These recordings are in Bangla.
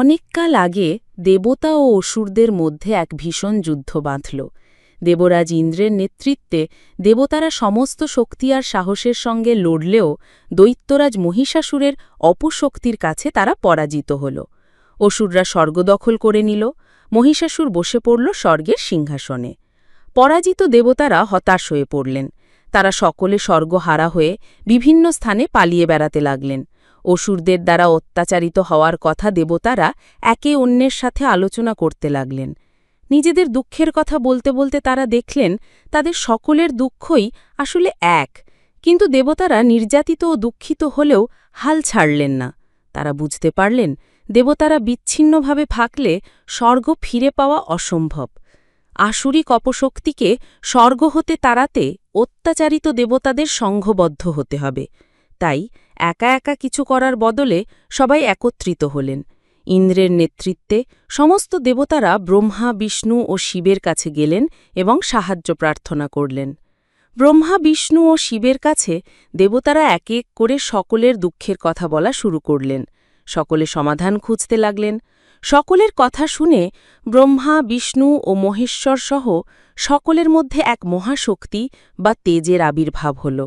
অনেককাল আগে দেবতা ও অসুরদের মধ্যে এক ভীষণ যুদ্ধ বাঁধল। দেবরাজ ইন্দ্রের নেতৃত্বে দেবতারা সমস্ত শক্তি আর সাহসের সঙ্গে লড়লেও দৈত্যরাজ মহিষাসুরের অপুশক্তির কাছে তারা পরাজিত হল। অসুররা স্বর্গ দখল করে নিল। মহিষাসুর বসে পড়ল স্বর্গের সিংহাসনে। পরাজিত দেবতারা হতাশ হয়ে পড়লেন। তারা সকলে স্বর্গহারা হয়ে বিভিন্ন স্থানে পালিয়ে বেড়াতে লাগলেন। অসুরদের দ্বারা অত্যাচারিত হওয়ার কথা দেবতারা একে অন্যের সাথে আলোচনা করতে লাগলেন। নিজেদের দুঃখের কথা বলতে বলতে তারা দেখলেন, তাদের সকলের দুঃখই আসলে এক। কিন্তু দেবতারা নির্যাতিত ও দুঃখিত হলেও হাল ছাড়লেন না। তারা বুঝতে পারলেন, দেবতারা বিচ্ছিন্নভাবে থাকলে স্বর্গ ফিরে পাওয়া অসম্ভব। আসুরিক অপশক্তিকে স্বর্গ হতে তাড়াতে অত্যাচারিত দেবতাদের সংঘবদ্ধ হতে হবে। তাই একা একা কিছু করার বদলে সবাই একত্রিত হলেন। ইন্দ্রের নেতৃত্বে সমস্ত দেবতারা ব্রহ্মা, বিষ্ণু ও শিবের কাছে গেলেন এবং সাহায্য প্রার্থনা করলেন। ব্রহ্মা, বিষ্ণু ও শিবের কাছে দেবতারা এক এক করে সকলের দুঃখের কথা বলা শুরু করলেন। সকলে সমাধান খুঁজতে লাগলেন। সকলের কথা শুনে ব্রহ্মা, বিষ্ণু ও মহেশ্বর সহ সকলের মধ্যে এক মহাশক্তি বা তেজের আবির্ভাব হল।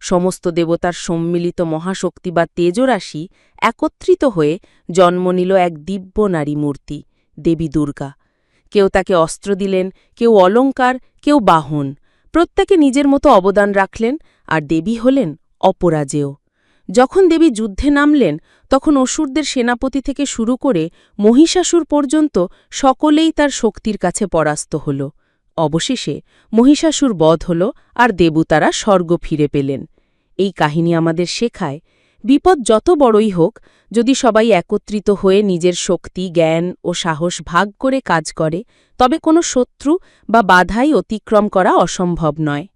সমস্ত দেবতার সম্মিলিত মহাশক্তি বা তেজরাশি একত্রিত হয়ে জন্ম নিল এক দিব্য নারী মূর্তি দেবী দুর্গা। কেউ তাকে অস্ত্র দিলেন, কেউ অলঙ্কার, কেউ বাহন। প্রত্যেকে নিজের মতো অবদান রাখলেন আর দেবী হলেন অপরাজেয়। যখন দেবী যুদ্ধে নামলেন, তখন অসুরদের সেনাপতি থেকে শুরু করে মহিষাসুর পর্যন্ত সকলেই তার শক্তির কাছে পরাস্ত হল। অবশেষে মহিষাসুর বধ হল আর দেবতারা স্বর্গ ফিরে পেলেন। এই কাহিনী আমাদের শেখায়, বিপদ যত বড়ই হোক, যদি সবাই একত্রিত হয়ে নিজের শক্তি, জ্ঞান ও সাহস ভাগ করে কাজ করে, তবে কোনো শত্রু বা বাধাই অতিক্রম করা অসম্ভব নয়।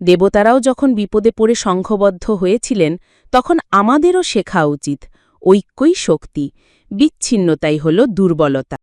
দেবতারাও যখন বিপদে পড়ে সংঘবদ্ধ হয়েছিলেন, তখন আমাদেরও শেখা উচিত, ঐক্যই শক্তি, বিচ্ছিন্নতাই হল দুর্বলতা।